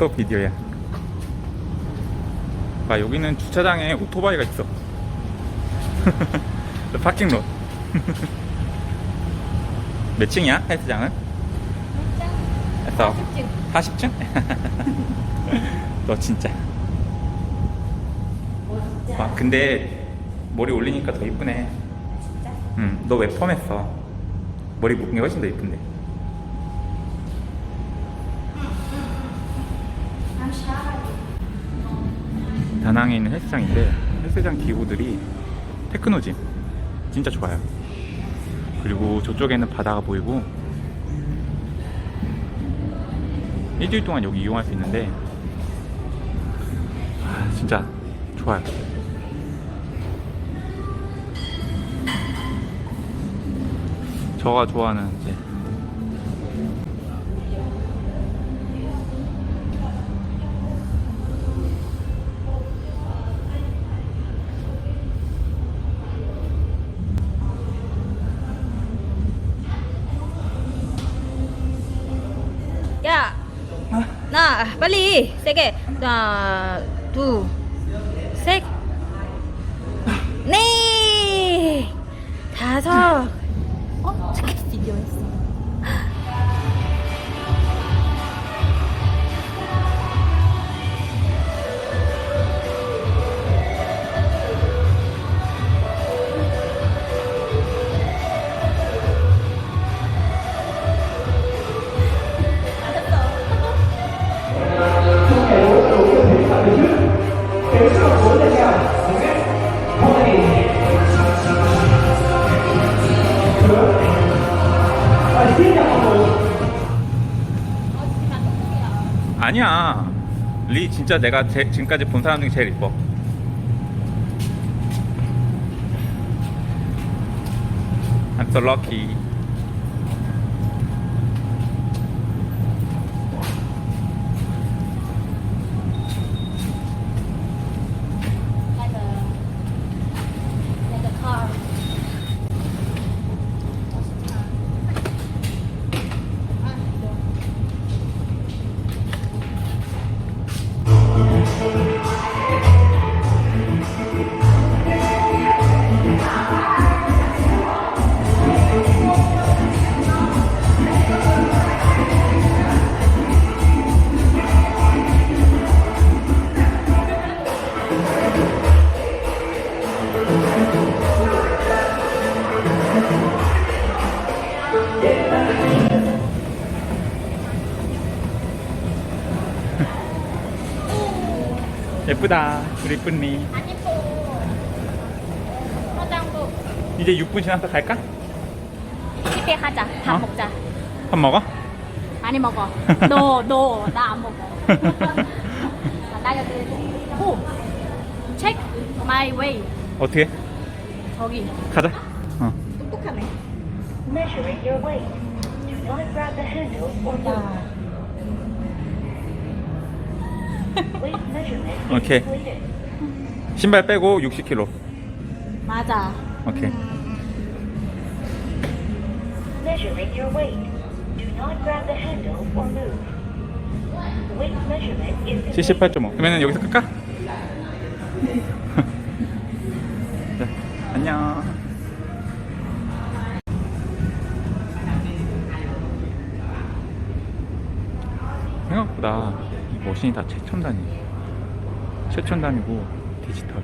또 비디오야. 아, 여기는 주차장에 오토바이가 있어. 파킹롯. 몇 층이야? 헬스장은? 했어. 40층? 너 진짜. 와, 근데 머리 올리니까 더 이쁘네. 진짜? 응, 너 왜 펌했어? 머리 묶은 게 훨씬 더 이쁜데. 다낭에 있는 헬스장인데 헬스장 기구들이 테크노짐 진짜 좋아요. 그리고 저쪽에는 바다가 보이고 일주일 동안 여기 이용할 수 있는데 아, 진짜 좋아요. 저가 좋아하는 이제 나 빨리 세게 하나, 둘, 셋, 네, 다섯. 어, 잠깐 비디오 했어. 아니야. 리 진짜 내가 제, 지금까지 본 사람 중에 제일 이뻐. I'm so. 예쁘다. 우리 이쁜 리. 안 예뻐. 화장도 이제 6분 지나서 갈까? 집에 가자. 밥 어? 먹자. 밥 먹어? 많이 먹어. 너, 너, 나 안 먹어. 나 여기, 오! 체크 my way. 어떻게? 저기. 가자. 어. 똑똑하네. Measuring your weight. Do not grab the handle or move. Weight measurement Okay. completed. 신발 빼고 60kg. 맞아. 오케이. Measuring your weight. Do not grab the handle or move. Weight measurement is complete. 78.5. 그러면 여기서 끌까? 생각보다 이 머신이 다 최첨단이에요. 최첨단이고 디지털.